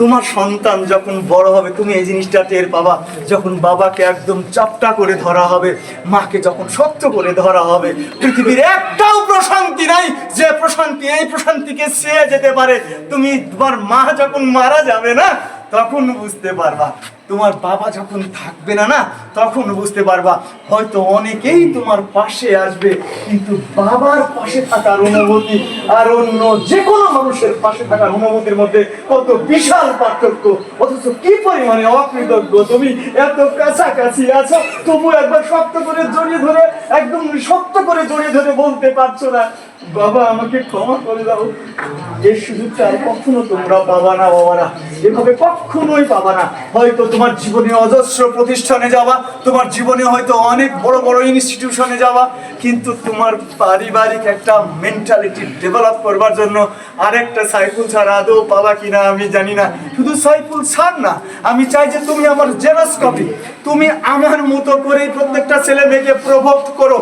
তোমার সন্তান যখন বড় হবে, তুমি এই জিনিসটা টের পাবা। যখন বাবাকে একদম চাপটা করে ধরা হবে, মাকে যখন শক্ত করে ধরা হবে, পৃথিবীর একটাও প্রশান্তি নাই যে প্রশান্তি, এই প্রশান্তিকে চেয়ে যেতে পারে। তুমি তোমার মা যখন মারা যাবে না তখন বুঝতে পারবা, তোমার বাবা যখন থাকবে না না, তখন বুঝতে পারবা, হয়তো অনেকেই তোমার পাশে আসবে, কিন্তু বাবার পাশে থাকার অনুভূতি আর অন্য যে কোনো মানুষের পাশে থাকার অনুভূতির মধ্যে কত বিশাল পার্থক্য। অথচ কি পরিমাণে অকৃতজ্ঞ তুমি, এত কাছাকাছি আছো, তবু একবার শক্ত করে জড়িয়ে ধরে, একদম শক্ত করে জড়িয়ে ধরে বলতে পারছ না। বাবা, আমাকে ক্ষমা করে দাও। এই সুযোগটা আর কখনো তোমরা পাবা না বাবারা এভাবে কখনোই পাবা না। হয়তো তোমার জীবনে অজস্র প্রতিষ্ঠানে যাবা, তোমার জীবনে হয়তো অনেক বড় বড় ইনস্টিটিউশনে যাবা, কিন্তু তোমার পারিবারিক একটা মেন্টালিটি ডেভেলপ করবার জন্য আরেকটা সাইকেল ছাড়া আদৌ পাবা কিনা আমি জানি না। শুধু সাইকেল ছাড় না, আমি চাই যে তুমি আমার জেরাস কপি তুমি আমার মতো করে প্রত্যেকটা ছেলে মেয়েকে প্রভোগ করো।